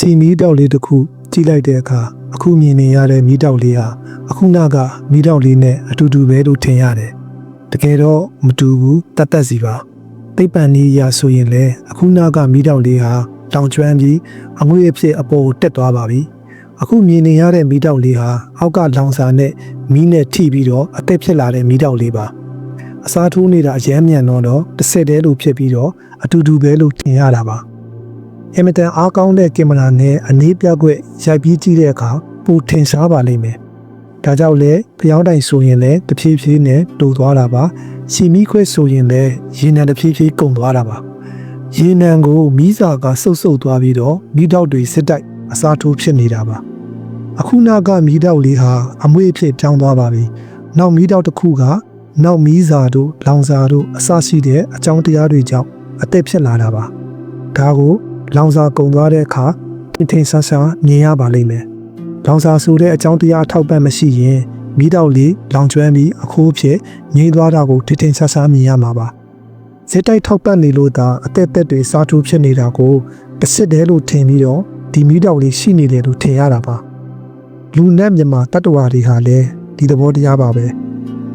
စီမီတောက်လေးတစ်ခုကြည့်လိုက်တဲ့အခါအခုမြင်နေရတဲ့မီးတောက်လေးဟာအခုနကမီးတောက်လေးနဲ့အတူတူပဲလို့ထင်ရတယ်တကယ်တော့မတူဘူးတတ်တတ်စီပါသိပ္ပံနည်းအရဆိုရင်လေအခုနကမီးတောက်လေးဟာတောင်ကျွမ်းပြီးအငွေ့အဖြစ်အပေါ်ကိုတက်သွားပါပြီအခုမြင်နေရတဲ့မီးတောက်လေးဟာအောက်ကလောင်စာနဲ့မီးနဲ့ထိပြီးတော့အသက်ဖြစ်လာတဲ့မီးတောက်လေးပါအစားထိုးနေတာအရမ်းမြန်တော့တော့တစ်ဆက်တည်းလို့ဖြစ်ပြီးတော့အတူတူပဲလို့ထင်ရတာပါ အင်မတန်အားကောင်းတဲ့ကင်မရာနဲ့အနည်းပြကွက်ရိုက်ပြီးကြည့်တဲ့အခါပိုထင်ရှားပါလိမ့်မယ်ဒါကြောင့်လဲဖျောင်းတိုင်ဆိုရင်လည်းတဖြည်းဖြည်းနဲ့တိုးသွားတာပါစီမီခွဲဆိုရင်လည်းရေနံတဖြည်းဖြည်းကုန်သွားတာပါရေနံကိုမီးစာကစုပ်စုပ်သွားပြီးတော့မီးတောက်တွေစစ်တိုက်အစားထိုးဖြစ်နေတာပါအခုနောက်ကမီးတောက်လေးဟာအမွေအဖြစ်ပြောင်းသွားပါပြီနောက်မီးတောက်တစ်ခုကနောက်မီးစာတို့လောင်စာတို့အစရှိတဲ့အကြောင်းတရားတွေကြောင့်အသက်ဖြစ်လာတာပါဒါကို လောင်စာကုန်သွားတဲ့အခါထင်ထင်ရှားရှားမြင်ရပါလိမ့်မယ်လောင်စာဆိုတဲ့အကြောင်းတရားထောက်ပံ့မရှိရင်မီးတောက်လေးလောင်ကျွမ်းပြီးအခိုးဖြစ်ငြိမ်းသွားတာကိုထင်ထင်ရှားရှားမြင်ရမှာပါစက်တိုက်ထောက်ပံ့နေလို့သာအသက်သက်တွေစားထိုးဖြစ်နေတာကိုတစ်စစ်တည်းလို့ထင်ပြီးတော့ဒီမီးတောက်လေးရှိနေတယ်လို့ထင်ရတာပါလူနဲ့မြမာတတ္တဝါတွေဟာလည်းဒီသဘောတရားပါပဲ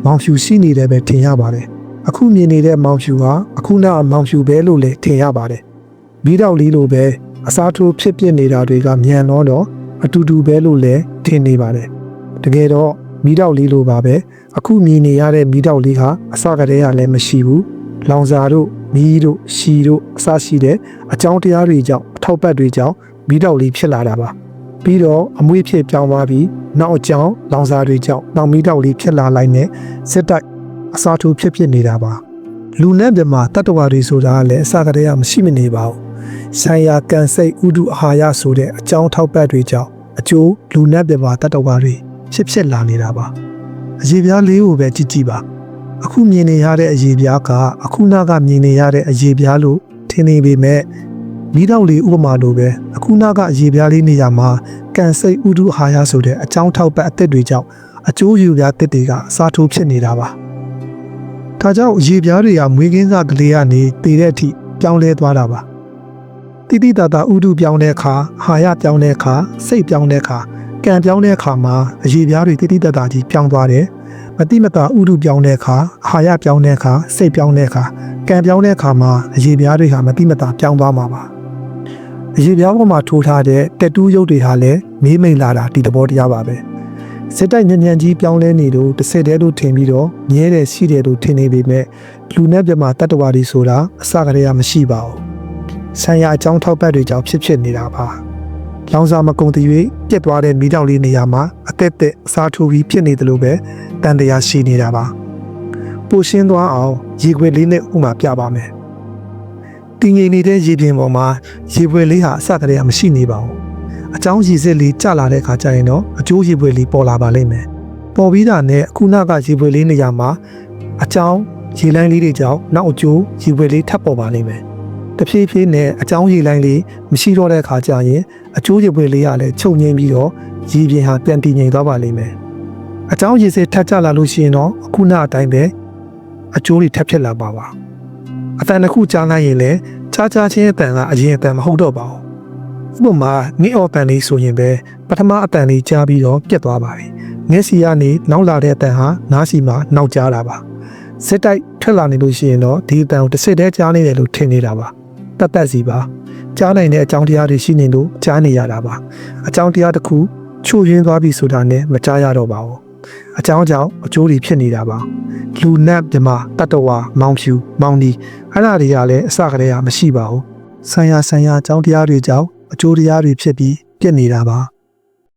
မောင်ဖြူရှိနေတယ်ပဲထင်ရပါတယ်အခုမြင်နေတဲ့မောင်ဖြူဟာအခုနောက်မောင်ဖြူပဲလို့လည်းထင်ရပါတယ် မီးတောက်လေးလိုပဲအစားထိုးဖြစ်ပြနေတာတွေကမြန်တော့တော့အတူတူပဲလို့လည်းထင်နေပါတယ်တကယ်တော့မီးတောက်လေးလိုပါပဲအခုမြင်နေရတဲ့မီးတောက်လေးဟာအစကတည်းကလည်းမရှိဘူးလောင်စာတို့မီးတို့ရှီတို့အစရှိတဲ့အကြောင်းတရားတွေကြောင့်အထောက်ပံ့တွေကြောင့်မီးတောက်လေးဖြစ်လာတာပါပြီးတော့အမွေးဖြစ်ပြောင်းသွားပြီးနောက်အကြောင်းလောင်စာတွေကြောင့်နောက်မီးတောက်လေးဖြစ်လာလိုက်နဲ့စစ်တိုက်အစားထိုးဖြစ်ဖြစ်နေတာပါလူနဲ့မြမာတတ္တဝါတွေဆိုတာကလည်းအစကတည်းကမရှိမနေပါဘူး ဆိုင်ရာကန်စိတ်ဥဒုအာဟာရဆိုတဲ့အကြောင်းထောက်ပံ့တွေကြောင့်အကျိုးလူနဲ့မြမာတတ္တဝါတွေဖြစ်ဖြစ်လာနေတာပါအရေးပြားလေးကိုပဲကြည့်ကြည့်ပါအခုမြင်နေရတဲ့အရေးပြားကအခုနောက်ကမြင်နေရတဲ့အရေးပြားလို့ထင်နေပေမဲ့မီးတောက်လေးဥပမာလိုပဲအခုနောက်ကအရေးပြားလေးနေရာမှာကန်စိတ်ဥဒုအာဟာရဆိုတဲ့အကြောင်းထောက်ပံ့အသစ်တွေကြောင့်အကျိုးယူပြားတစ်တွေကအစားထိုးဖြစ်နေတာပါ။ဒါကြောင့်ရေပြားတွေကမွေးကင်းစားကလေးကနေတည်တဲ့အထိပြောင်းလဲသွားတာပါ။ တိတိတတာဥဒုပြောင်းတဲ့အခါအာဟာရပြောင်းတဲ့အခါစိတ်ပြောင်းတဲ့အခါကံပြောင်းတဲ့အခါမှာအရေပြားတွေတိတိတတာကြီးပြောင်းသွားတယ်။မတိမတာဥဒုပြောင်းတဲ့အခါအာဟာရပြောင်းတဲ့အခါစိတ်ပြောင်းတဲ့အခါကံပြောင်းတဲ့အခါမှာအရေပြားတွေဟာမတိမတာပြောင်းသွားမှာပါ။အရေပြားပေါ်မှာထိုးထားတဲ့တက်တူးရုပ်တွေဟာလည်းမေးမိန်လာတာဒီသဘောတရားပါပဲ။စစ်တိုက်ညံညံကြီးပြောင်းလဲနေလို့တစ်ဆက်တည်းလို့ထင်ပြီးတော့မြဲတယ်ရှိတယ်လို့ထင်နေပေမဲ့လူနဲ့ပြမတတ္တဝါတွေဆိုတာအစကတည်းကမရှိပါဘူး။ ဆံရအကြောင်းထောက်ပံ့တွေကြောင့်ဖြစ်ဖြစ်နေတာပါ။လောင်စာမကုံတရွေ့ပြက်သွားတဲ့မိတောင်လေးနေရာမှာအသက်သက်အစားထိုးပြီးဖြစ်နေတယ်လို့ပဲတန်တရားရှိနေတာပါ။ပိုရှင်းသွားအောင်ရေခွေလေးနဲ့ဥမာပြပါမယ်။တည်ငြိမ်နေတဲ့ရေပြင်ပေါ်မှာရေပွေလေးဟာအစကတည်းကမရှိနေပါဘူး။အကြောင်းရည်စစ်လေးကျလာတဲ့အခါကျရင်တော့အကျိုးရေပွေလေးပေါ်လာပါလိမ့်မယ်။ပေါ်ပြီးတာနဲ့အခုနောက်ကရေပွေလေးနေရာမှာအကြောင်းရေလိုင်းလေးတွေကြောင့်နောက်အကျိုးရေပွေလေးထပ်ပေါ်ပါလိမ့်မယ်။ တဖြည်းဖြည်းနဲ့အကြောင်းရေလိုင်းလေးမရှိတော့တဲ့အခါကျရင်အကျိုးရေပွေလေးကလည်းချုပ်ငိမ့်ပြီးတော့ရေပြင်ဟာပြန်တည်ငြိမ်သွားပါလိမ့်မယ်။အကြောင်းရေစစ်ထပ်ကျလာလို့ရှိရင်တော့အခုနအတိုင်းပဲအကျိုးတွေထပ်ဖြစ်လာပါပါ။အတန်တစ်ခုကြားလိုက်ရင်လည်းချာချာချင်းအတန်ကအရင်အတန်မဟုတ်တော့ပါဘူးဥပမာငင်းအော်ပန်လေးဆိုရင်ပဲပထမအတန်လေးကြားပြီးတော့ပြတ်သွားပါပြီငင်းစီကနေနောက်လာတဲ့အတန်ဟာနားစီမှာနောက်ကြားတာပါစစ်တိုက်ထွက်လာနေလို့ရှိရင်တော့ဒီအတန်ကိုတစ်စစ်တည်းကြားနေတယ်လို့ထင်နေတာပါ တတ်တတ်စီပါကြားနိုင်တဲ့အကြောင်းတရားတွေရှိနေလို့ကြားနေရတာပါအကြောင်းတရားတစ်ခုချို့ယွင်းသွားပြီဆိုတာနဲ့မကြားရတော့ပါဘူးအကြောင်းကြောင့်အကျိုးတွေဖြစ်နေတာပါလူနတ်မြမတတ္တဝါမောင်ဖြူမောင်ဒီအဲ့ဒါတွေကလည်းအစကတည်းကမရှိပါဘူးဆံရဆံရအကြောင်းတရားတွေကြောင့်အကျိုးတရားတွေဖြစ်ပြီးပြည့်နေတာပါ